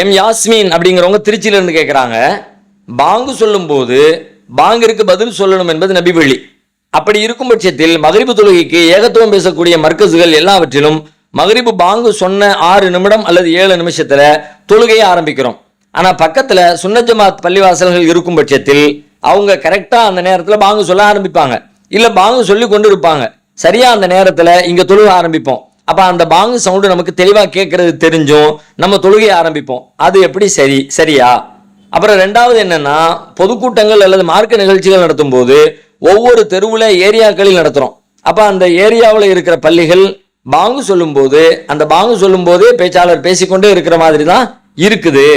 M Yasmin அப்படிங்கிறவங்க திருச்சியிலிருந்து கேட்குறாங்க பாங்கு சொல்லும்போது பாங்கிற்கு பதில் சொல்லணும் என்பது நபிவழி அப்படி இருக்கும் பட்சத்தில் மகரிபு தொழுகைக்கு ஏகத்துவம் பேசக்கூடிய மர்க்கசுகள் எல்லாவற்றிலும் மகரிபு பாங்கு சொன்ன ஆறு நிமிடம் அல்லது ஏழு நிமிஷத்தில் தொழுகையை ஆரம்பிக்கிறோம். ஆனால் பக்கத்தில் சுன்னஜமாத் பள்ளிவாசல்கள் இருக்கும் பட்சத்தில் அவங்க கரெக்டாக அந்த நேரத்தில் பாங்கு சொல்ல ஆரம்பிப்பாங்க. இல்லை பாங்கு சொல்லி கொண்டு இருப்பாங்க சரியாக அந்த நேரத்தில் இங்கே தொழுக ஆரம்பிப்போம். அப்ப அந்த பாங்கு சவுண்டு நமக்கு தெளிவா கேட்கறது தெரிஞ்சும் நம்ம தொழுகையை ஆரம்பிப்போம். அது எப்படி சரி சரியா? அப்புறம் ரெண்டாவது என்னன்னா பொதுக்கூட்டங்கள் அல்லது மார்க்க நிகழ்ச்சிகள் நடத்தும் போது ஒவ்வொரு தெருவில் ஏரியாக்களில் நடத்துறோம். அப்ப அந்த ஏரியாவில் இருக்கிற பள்ளிகள் பாங்கு சொல்லும்போது அந்த பாங்கு சொல்லும் போதே பேச்சாளர் பேசிக்கொண்டே இருக்கிற மாதிரி தான் இருக்குது.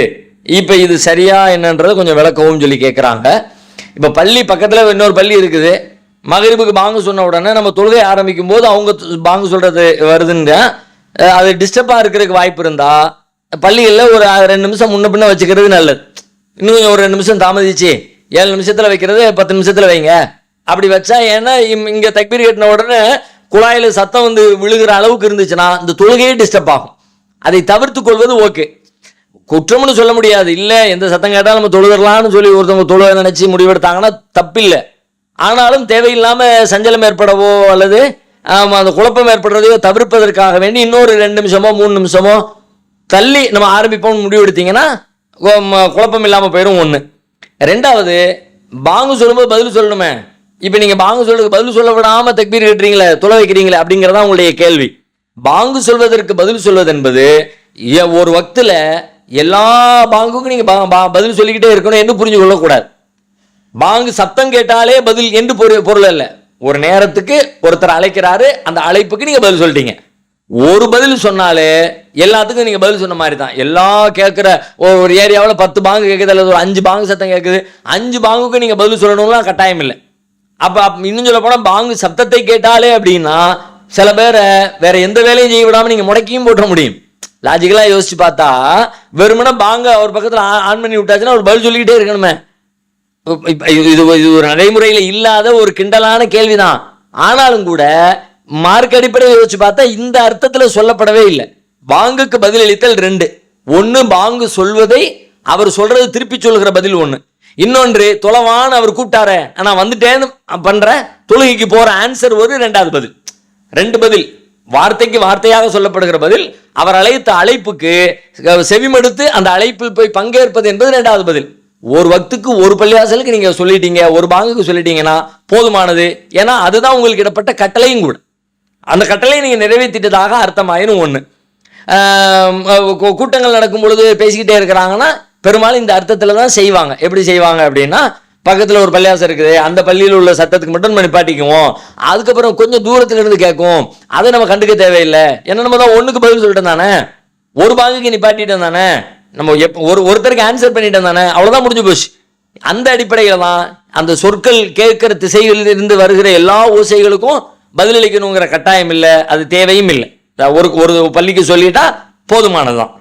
இப்ப இது சரியா என்னன்றதை கொஞ்சம் விளக்கவும் சொல்லி கேட்குறாங்க இப்ப பள்ளி பக்கத்துல இன்னொரு பள்ளி இருக்குது. மகரிபுக்கு பாங்கு சொன்ன உடனே நம்ம தொழுகை ஆரம்பிக்கும் போது அவங்க பாங்கு சொல்றது வருதுன்ற அது டிஸ்டர்பாக இருக்கிறதுக்கு வாய்ப்பு இருந்தா பள்ளிகளில் ஒரு ரெண்டு நிமிஷம் முன்ன பின்ன வச்சுக்கிறது நல்லது. இன்னும் கொஞ்சம் ஒரு ரெண்டு நிமிஷம் தாமதிச்சு ஏழு நிமிஷத்தில் வைக்கிறது பத்து நிமிஷத்தில் வைங்க. அப்படி வச்சா ஏன்னா இம்- தக்பீர் கட்டின உடனே குழாயில் சத்தம் வந்து விழுகிற அளவுக்கு இருந்துச்சுன்னா இந்த தொழுகையே டிஸ்டர்ப் ஆகும். அதை தவிர்த்து கொள்வது ஓகே. குற்றம்னு சொல்ல முடியாது. இல்லை எந்த சத்தம் கேட்டாலும் நம்ம தொழுதரலாம்னு சொல்லி ஒருத்தவங்க தொழுவை நினச்சி முடிவெடுத்தாங்கன்னா தப்பில்லை. ஆனாலும் தேவையில்லாமல் சஞ்சலம் ஏற்படவோ அல்லது அந்த குழப்பம் ஏற்படுறதையோ தவிர்ப்பதற்காக வேண்டி இன்னொரு ரெண்டு நிமிஷமோ மூணு நிமிஷமோ தள்ளி நம்ம ஆரம்பிப்போம்னு முடிவெடுத்தீங்கன்னா குழப்பம் இல்லாமல் போயிடும் ஒன்று ரெண்டாவது பாங்கு சொல்லும்போது பதில் சொல்லணுமே. இப்போ நீங்கள் பாங்கு சொல்றதுக்கு பதில் சொல்ல விடாமல் தக்பீர் கட்டுறீங்களே துளை வைக்கிறீங்களே அப்படிங்கிறதா உங்களுடைய கேள்வி. பாங்கு சொல்வதற்கு பதில் சொல்வது என்பது எ- ஒரு வக்தில் எல்லா பாங்குக்கும் நீங்கள் பா- பா- பதில் சொல்லிக்கிட்டே இருக்கணும் என்று புரிஞ்சு கொள்ளக்கூடாது பாங்கு சத்தம் கேட்டாலே பதில் என்று பொருள் அல்ல. ஒரு நேரத்துக்கு ஒருத்தர் அழைக்கிறாரு அந்த அழைப்புக்கு நீங்க பதில் சொல்லிட்டீங்க. ஒரு பதில் சொன்னாலே எல்லாத்துக்கும் நீங்க பதில் சொன்ன மாதிரி தான் எல்லா கேட்குற ஒரு ஏரியாவில் பத்து பாங்கு கேட்குது அல்லது ஒரு அஞ்சு பாங்கு சத்தம் கேட்குது அஞ்சு பாங்குக்கு நீங்க பதில் சொல்லணும்லாம் கட்டாயம் இல்லை. அப்போ இன்னும் சொல்ல போனால் பாங்கு சத்தத்தை கேட்டாலே அப்படின்னா சில பேரை வேற எந்த வேலையும் செய்ய விடாம நீங்க முடக்கியும் போட்டுற முடியும். லாஜிக்கலாக யோசிச்சு பார்த்தா வெறுமனே பாங்க அவர் பக்கத்தில் ஆன் பண்ணி விட்டாச்சுன்னா ஒரு பதில் சொல்லிக்கிட்டே இருக்கணுமே. இது இது இது ஒரு நடைமுறையில் இல்லாத ஒரு கிண்டலான கேள்விதான். ஆனாலும் கூட மார்க் அடிப்படையில் யோசிச்சு பார்த்தா இந்த அர்த்தத்தில் சொல்லப்படவே இல்லை. பாங்குக்கு பதிலளித்தல் ரெண்டு. ஒன்று பாங்கு சொல்வதை அவர் சொல்றது திருப்பி சொல்கிற பதில் ஒன்று இன்னொன்று தொலைவான அவர் கூப்பிட்டாரு நான் வந்துட்டேன்னு பண்ணுறேன் தொழுகைக்கு போகிற ஆன்சர் ஒரு ரெண்டாவது பதில். ரெண்டு பதில். வார்த்தைக்கு வார்த்தையாக சொல்லப்படுகிற பதில் அவர் அழைத்த அழைப்புக்கு செவிமடுத்து அந்த அழைப்பில் போய் பங்கேற்பது என்பது ரெண்டாவது பதில். ஒரு வக்துக்கு ஒரு பள்ளிவாசலுக்கு நீங்க சொல்லிட்டீங்க ஒரு பாங்குக்கு சொல்லிட்டீங்கன்னா போதுமானது. ஏன்னா அதுதான் உங்களுக்கு இடப்பட்ட கட்டளையும் கூட. அந்த கட்டளையை நீங்க நிறைவேற்றிட்டதாக அர்த்தமாயிரும் ஒன்று கூட்டங்கள் நடக்கும் பொழுது பேசிக்கிட்டே இருக்கிறாங்கன்னா பெரும்பாலும் இந்த அர்த்தத்தில் தான் செய்வாங்க. எப்படி செய்வாங்க அப்படின்னா பக்கத்தில் ஒரு பள்ளியாசம் இருக்குது அந்த பள்ளியில் உள்ள சத்தத்துக்கு மட்டும் நம்ம நிப்பாட்டிக்குவோம். அதுக்கப்புறம் கொஞ்சம் தூரத்துல இருந்து கேட்கும். அதை நம்ம கண்டுக்க தேவையில்லை. ஏன்னா நம்ம தான் ஒன்றுக்கு பதில் சொல்லிட்டோம் தானே? ஒரு பாங்குக்கு நிப்பாட்டிட்டோம் தானே? நம்ம எப்போ ஒரு ஒருத்தருக்கு ஆன்சர் பண்ணிட்டோம் தானே அவ்வளோதான் முடிஞ்சு போச்சு. அந்த அடிப்படையில் தான் அந்த சொற்கள் கேட்குற திசைகளில் இருந்து வருகிற எல்லா ஓசைகளுக்கும் பதிலளிக்கணுங்கிற கட்டாயம் இல்லை அது தேவையும் இல்லை. ஒரு ஒரு பள்ளிக்கு சொல்லிட்டா போதுமானதுதான்.